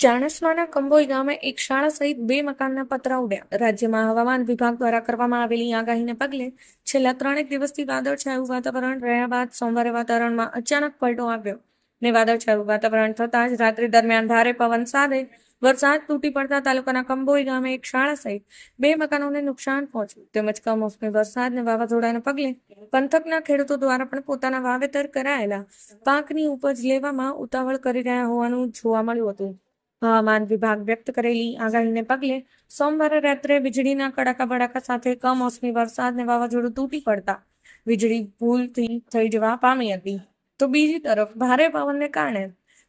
ચાણસ્માના કંબોઈ ગામે એક શાળા સહિત બે મકાનના પતરા ઉડ્યા. રાજ્યમાં હવામાન વિભાગ દ્વારા કરવામાં આવેલી આગાહીને પગલે છેલ્લા ત્રણેક દિવસથી વાદળછાયું વાતાવરણ રહ્યા બાદ સોમવારે વાતાવરણમાં અચાનક પલટો આવ્યો. ને વાદળછાયું વાતાવરણ થતાં જ રાત્રિ દરમિયાન ભારે પવન સાથે વરસાદ તૂટી પડતા તાલુકાના કંબોઈ ગામે એક શાળા સહિત બે મકાનોને નુકસાન પહોંચ્યું. તેમજ કમોસમી વરસાદ ને વાવાઝોડાને પગલે પંથકના ખેડૂતો દ્વારા પણ પોતાના વાવેતર કરાયેલા પાકની ઉપજ લેવામાં ઉતાવળ કરી રહ્યા હોવાનું જોવા મળ્યું હતું. હવામાન વિભાગ વ્યક્ત કરેલી આગાહીને પગલે સોમવારે રાત્રે વીજળીના કડાકા બડાકા સાથે કમોસમી વરસાદ ને વાવાઝોડું તૂટી પડતા વીજળી ભૂલથી થઈ જવા પામી હતી. તો બીજી તરફ ભારે પવનને કારણે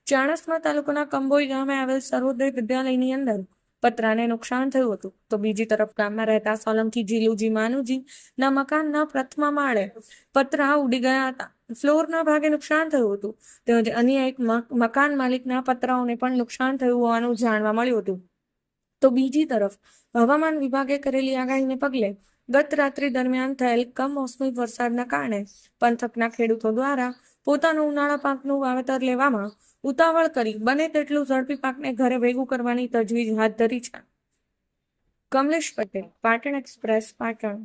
ચાણસ્મા તાલુકાના કંબોઈ ગામે આવેલ સર્વોદય વિદ્યાલયની અંદર પતરાને નુકસાન થયું હતું. તો બીજી તરફ ગામમાં રહેતા સોલંકી જીલુજી માનુજી ના મકાનના પ્રથમા માળે પતરા ઉડી ગયા હતા. ફ્લોરના ભાગે નુકસાન થયું હતું. તેમજ અન્ય એક મકાન માલિકના પતરાઓને પણ નુકસાન થયું હોવાનું જાણવા મળ્યું હતું. તો બીજી તરફ, હવામાન વિભાગે કરેલી આગાહીને પગલે ગત રાત્રિ દરમિયાન થયેલ કમોસમી વરસાદના કારણે પંથકના ખેડૂતો દ્વારા પોતાનું ઉનાળા પાકનું વાવેતર લેવામાં ઉતાવળ કરી બને તેટલું ઝડપી પાકને ઘરે ભેગું કરવાની તજવીજ હાથ ધરી છે. કમલેશ પટેલ, પાટણ એક્સપ્રેસ, પાટણ.